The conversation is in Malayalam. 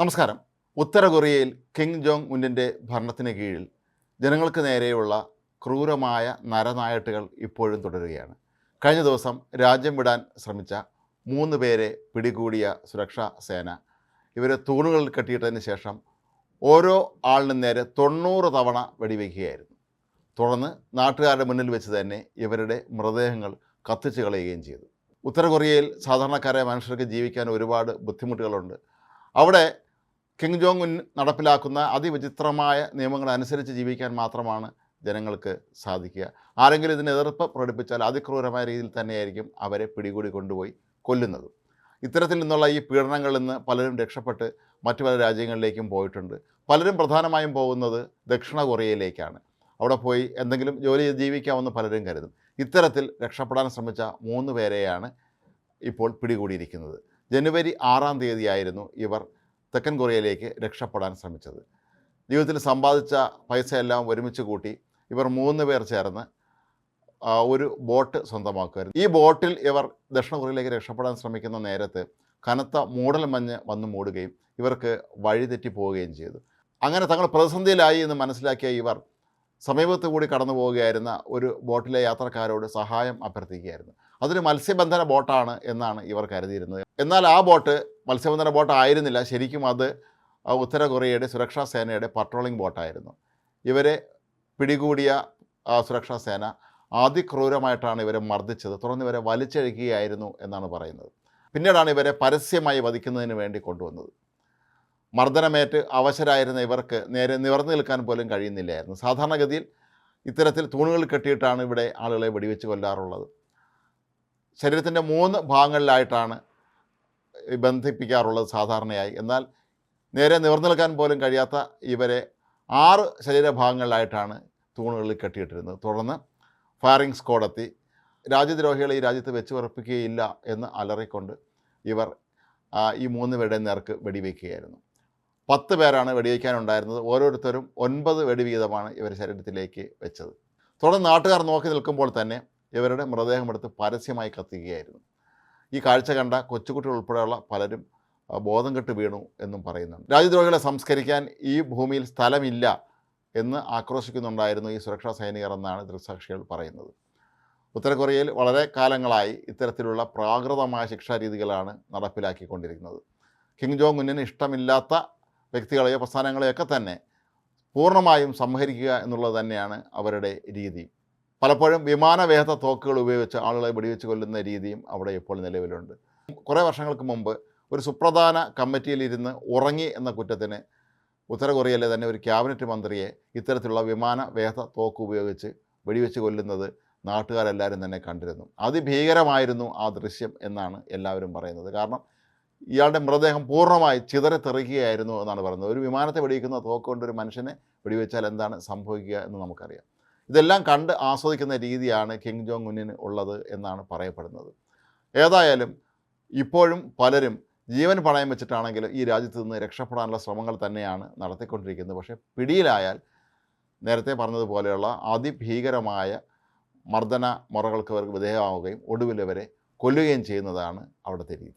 നമസ്കാരം. ഉത്തര കൊറിയയിൽ കിങ് ജോങ് ഉന്നിന്റെ ഭരണത്തിന് കീഴിൽ ജനങ്ങൾക്ക് നേരെയുള്ള ക്രൂരമായ നരനായട്ടുകൾ ഇപ്പോഴും തുടരുകയാണ്. കഴിഞ്ഞ ദിവസം രാജ്യം വിടാൻ ശ്രമിച്ച മൂന്ന് പേരെ പിടികൂടിയ സുരക്ഷാ സേന ഇവരെ തൂണുകളിൽ കെട്ടിയിട്ടതിന് ശേഷം ഓരോ ആളിനും നേരെ തൊണ്ണൂറ് തവണ വെടിവെക്കുകയായിരുന്നു. തുടർന്ന് നാട്ടുകാരുടെ മുന്നിൽ വെച്ച് തന്നെ ഇവരുടെ മൃതദേഹങ്ങൾ കത്തിച്ച് കളയുകയും ചെയ്തു. ഉത്തര കൊറിയയിൽ സാധാരണക്കാരായ മനുഷ്യർക്ക് ജീവിക്കാൻ ഒരുപാട് ബുദ്ധിമുട്ടുകളുണ്ട്. അവിടെ കിങ് ജോങ് ഉൻ നടപ്പിലാക്കുന്ന അതിവിചിത്രമായ നിയമങ്ങൾ അനുസരിച്ച് ജീവിക്കാൻ മാത്രമാണ് ജനങ്ങൾക്ക് സാധിക്കുക. ആരെങ്കിലും ഇതിന് എതിർപ്പ് പ്രകടിപ്പിച്ചാൽ അതിക്രൂരമായ രീതിയിൽ തന്നെയായിരിക്കും അവരെ പിടികൂടി കൊണ്ടുപോയി കൊല്ലുന്നത്. ഇത്തരത്തിൽ നിന്നുള്ള ഈ പീഡനങ്ങളിൽ നിന്ന് പലരും രക്ഷപ്പെട്ട് മറ്റു പല രാജ്യങ്ങളിലേക്കും പോയിട്ടുണ്ട്. പലരും പ്രധാനമായും പോകുന്നത് ദക്ഷിണ കൊറിയയിലേക്കാണ്. അവിടെ പോയി എന്തെങ്കിലും ജോലി ജീവിക്കാമെന്ന് പലരും കരുതും. ഇത്തരത്തിൽ രക്ഷപ്പെടാൻ ശ്രമിച്ച മൂന്ന് പേരെയാണ് ഇപ്പോൾ പിടികൂടിയിരിക്കുന്നത്. ജനുവരി ആറാം തീയതിയായിരുന്നു ഇവർ തെക്കൻ കൊറിയയിലേക്ക് രക്ഷപ്പെടാൻ ശ്രമിച്ചത്. ജീവിതത്തിൽ സമ്പാദിച്ച പൈസയെല്ലാം ഒരുമിച്ച് കൂട്ടി ഇവർ മൂന്ന് പേർ ചേർന്ന് ഒരു ബോട്ട് സ്വന്തമാക്കുകയായിരുന്നു ഈ ബോട്ടിൽ ഇവർ ദക്ഷിണ കൊറിയയിലേക്ക് രക്ഷപ്പെടാൻ ശ്രമിക്കുന്ന നേരത്ത് കനത്ത മൂടൽ മഞ്ഞ് വന്ന് മൂടുകയും ഇവർക്ക് വഴിതെറ്റി പോവുകയും ചെയ്തു. അങ്ങനെ തങ്ങൾ പ്രതിസന്ധിയിലായി എന്ന് മനസ്സിലാക്കിയ ഇവർ സമീപത്ത് കൂടി കടന്നു പോവുകയായിരുന്ന ഒരു ബോട്ടിലെ യാത്രക്കാരോട് സഹായം അഭ്യർത്ഥിക്കുകയായിരുന്നു. അതൊരു മത്സ്യബന്ധന ബോട്ടാണ് എന്നാണ് ഇവർ കരുതിയിരുന്നത്. എന്നാൽ ആ ബോട്ട് മത്സ്യബന്ധന ബോട്ട് ആയിരുന്നില്ല ശരിക്കും അത് ഉത്തര കൊറിയയുടെ സുരക്ഷാ സേനയുടെ പട്രോളിംഗ് ബോട്ടായിരുന്നു. ഇവരെ പിടികൂടിയ സുരക്ഷാ സേന അതിക്രൂരമായിട്ടാണ് ഇവരെ മർദ്ദിച്ചത്. തുടർന്ന് ഇവരെ വലിച്ചഴിക്കുകയായിരുന്നു എന്നാണ് പറയുന്നത്. പിന്നീടാണ് ഇവരെ പരസ്യമായി വധിക്കുന്നതിന് വേണ്ടി കൊണ്ടുവന്നത്. മർദ്ദനമേറ്റ് അവശരായിരുന്ന ഇവർക്ക് നേരെ നിവർന്നു നിൽക്കാൻ പോലും കഴിയുന്നില്ലായിരുന്നു. സാധാരണഗതിയിൽ ഇത്തരത്തിൽ തൂണുകൾ കെട്ടിയിട്ടാണ് ഇവിടെ ആളുകളെ വെടിവെച്ച് കൊല്ലാറുള്ളത്. ശരീരത്തിന്റെ മൂന്ന് ഭാഗങ്ങളിലായിട്ടാണ് ബന്ധിപ്പിക്കാറുള്ളത് സാധാരണയായി. എന്നാൽ നേരെ നിവർന്നു നിൽക്കാൻ പോലും കഴിയാത്ത ഇവരെ ആറ് ശരീരഭാഗങ്ങളിലായിട്ടാണ് തൂണുകളിൽ കെട്ടിയിട്ടിരുന്നത്. തുടർന്ന് ഫയറിംഗ് സ്ക്വാഡ് എത്തി. രാജ്യദ്രോഹികളെ ഈ രാജ്യത്ത് വെച്ച് ഉറപ്പിക്കുകയില്ല എന്ന് അലറിക്കൊണ്ട് ഇവർ ഈ മൂന്ന് പേരുടെ നേർക്ക് വെടിവെക്കുകയായിരുന്നു. പത്ത് പേരാണ് വെടിവെക്കാനുണ്ടായിരുന്നത്. ഓരോരുത്തരും ഒൻപത് വെടി വീതമാണ് ഇവർ ശരീരത്തിലേക്ക് വെച്ചത്. തുടർന്ന് നാട്ടുകാർ നോക്കി നിൽക്കുമ്പോൾ തന്നെ ഇവരുടെ മൃതദേഹം എടുത്ത് പരസ്യമായി കത്തിക്കുകയായിരുന്നു. ഈ കാഴ്ച കണ്ട കൊച്ചുകുട്ടികൾ ഉൾപ്പെടെയുള്ള പലരും ബോധം കെട്ട് വീണു എന്നും പറയുന്നുണ്ട്. രാജ്യദ്രോഹികളെ സംസ്കരിക്കാൻ ഈ ഭൂമിയിൽ സ്ഥലമില്ല എന്ന് ആക്രോശിക്കുന്നുണ്ടായിരുന്നു ഈ സുരക്ഷാ സൈനികർ എന്നാണ് ദൃക്സാക്ഷികൾ പറയുന്നത്. ഉത്തര കൊറിയയിൽ വളരെ കാലങ്ങളായി ഇത്തരത്തിലുള്ള പ്രാകൃതമായ ശിക്ഷാരീതികളാണ് നടപ്പിലാക്കിക്കൊണ്ടിരിക്കുന്നത്. കിങ് ജോങ് ഉന്നിന് ഇഷ്ടമില്ലാത്ത വ്യക്തികളെയോ പ്രസ്ഥാനങ്ങളെയൊക്കെ തന്നെ പൂർണമായും സംഹരിക്കുക എന്നുള്ളത് തന്നെയാണ് അവരുടെ രീതി. പലപ്പോഴും വിമാനവേഹത തോക്കുകൾ ഉപയോഗിച്ച് ആളുകളെ വെടിവെച്ച് കൊല്ലുന്ന രീതിയും അവിടെ ഇപ്പോൾ നിലവിലുണ്ട്. കുറേ വർഷങ്ങൾക്ക് മുമ്പ് ഒരു സുപ്രധാന കമ്മിറ്റിയിൽ കമ്മിറ്റിയിലിരുന്ന് ഉറങ്ങി എന്ന കുറ്റത്തിന് ഉത്തര കൊറിയയിലെ തന്നെ ഒരു ക്യാബിനറ്റ് മന്ത്രിയെ ഇത്തരത്തിലുള്ള വിമാന വേഹ തോക്ക് ഉപയോഗിച്ച് വെടിവെച്ച് കൊല്ലുന്നത് നാട്ടുകാരെല്ലാവരും തന്നെ കണ്ടിരുന്നു. അതിഭീകരമായിരുന്നു ആ ദൃശ്യം എന്നാണ് എല്ലാവരും പറയുന്നത്. കാരണം ഇയാളുടെ മൃതദേഹം പൂർണമായി ചിതറിത്തെറിക്കുകയായിരുന്നു എന്നാണ് പറയുന്നത്. ഒരു വിമാനത്തെ വെടിവെക്കുന്ന തോക്ക് കൊണ്ട് ഒരു മനുഷ്യനെ വെടിവെച്ചാൽ എന്താണ് സംഭവിക്കുക എന്ന് നമുക്കറിയാം. ഇതെല്ലാം കണ്ട് ആസ്വദിക്കുന്ന രീതിയാണ് കിങ് ജോങ് ഉന്നിന് ഉള്ളത് എന്നാണ് പറയപ്പെടുന്നത്. ഏതായാലും ഇപ്പോഴും പലരും ജീവൻ പണയം വെച്ചിട്ടാണെങ്കിലും ഈ രാജ്യത്ത് നിന്ന് രക്ഷപ്പെടാനുള്ള ശ്രമങ്ങൾ തന്നെയാണ് നടത്തിക്കൊണ്ടിരിക്കുന്നത്. പക്ഷേ പിടിയിലായാൽ നേരത്തെ പറഞ്ഞതുപോലെയുള്ള അതിഭീകരമായ മർദ്ദന മുറകൾക്ക് അവർക്ക് വിധേയമാവുകയും ഒടുവിൽ ഇവരെ കൊല്ലുകയും ചെയ്യുന്നതാണ് അവിടുത്തെ രീതി.